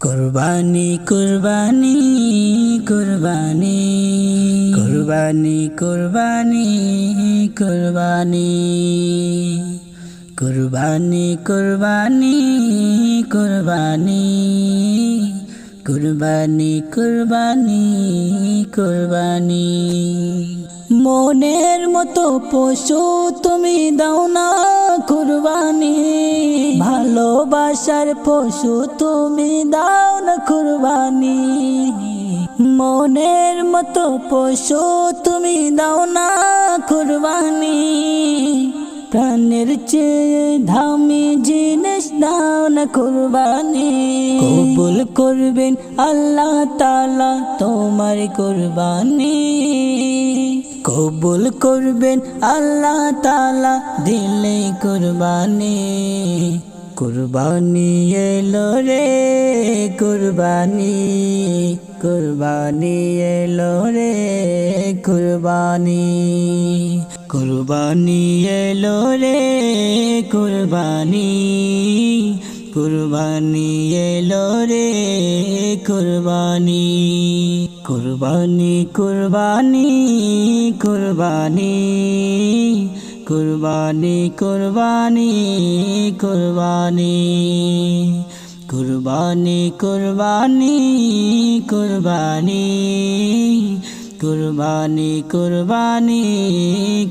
কুরবানি কুরবানি কুরবানি। কুরবানি কুরবানি কুরবানি। কুরবানি কুরবানি কুরবানি। কুরবানি কুরবানি কুরবানি। মনের মতো পশু তুমি দাও না কুরবানি। ভালোবাসার পশু তুমি দাও না কুরবানি। মনের মতো পশু তুমি দাও না কুরবানি। প্রাণের চেয়ে দামি জিনিস দাও না কুরবানি। কবুল করবেন আল্লাহ তালা তোমার কুরবানি। কবুল করবেন আল্লাহ তালা দিলে কুরবানি। কুরবানি এলো রে, কুরবানি কুরবানি এলো রে, কুরবানি। কুরবানি এলো রে, কুরবানি কুরবানি এলো রে, কুরবানি। কুরবানি কুরবানি কুরবানি কুরবানি কুরবানি কুরবানি। কুরবানি কুরবানি কুরবানি। কুরবানি কুরবানি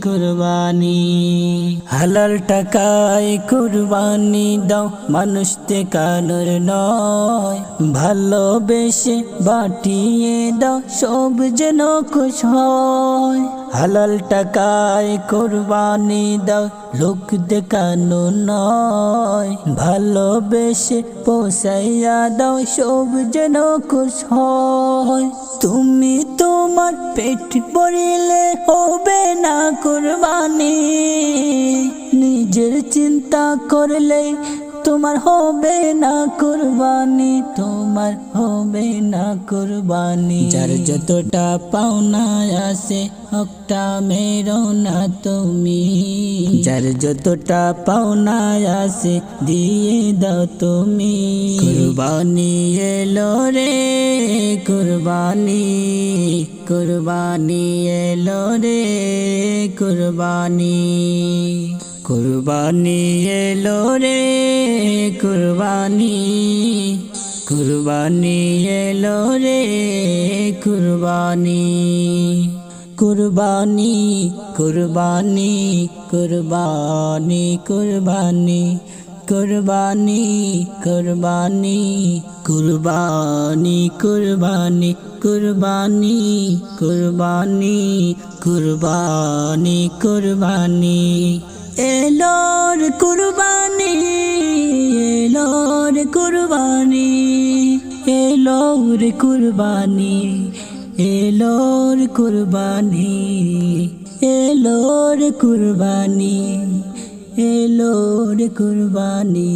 কুরবানি। হালাল টাকায় কুরবানি দাও মানুষ কানোর নয়। ভালোবেসে বাটিয়ে দাও, সব যেন খুশ হয়। হালাল টাকায় কুরবানি দাও, লোক দেখানো নয়। ভালোবেসে পোষাইয়া দাও, সব যেন খুশ হয়। তুমি তোমার পেট ভরিলে হবে না কুরবানি। নিজের চিন্তা করলে তোমার হবে না কুরবানি, তোমার হবে না কুরবানি। যার যতটা পাওনা আছে, হকটা মেরো না তুমি। যার যতটা পাওনা আছে, দিয়ে দাও তুমি। কুরবানি এলো রে, কুরবানি কুরবানি এলো রে, কুরবানি। কুরবানি এলো রে কুরবানি কুরবানি এলো রে কুরবানি কুরবানি কুরবানি কুরবানি কুরবানি কুরবানি কুরবানি কুরবানি কুরবানি কুরবানি কুরবানি কুরবানি কুরবানি এলোর কুরবানি কুরবানি এলোর কুরবানি এলোর কুরবানি এলোর কুরবানি এলোর কুরবানি।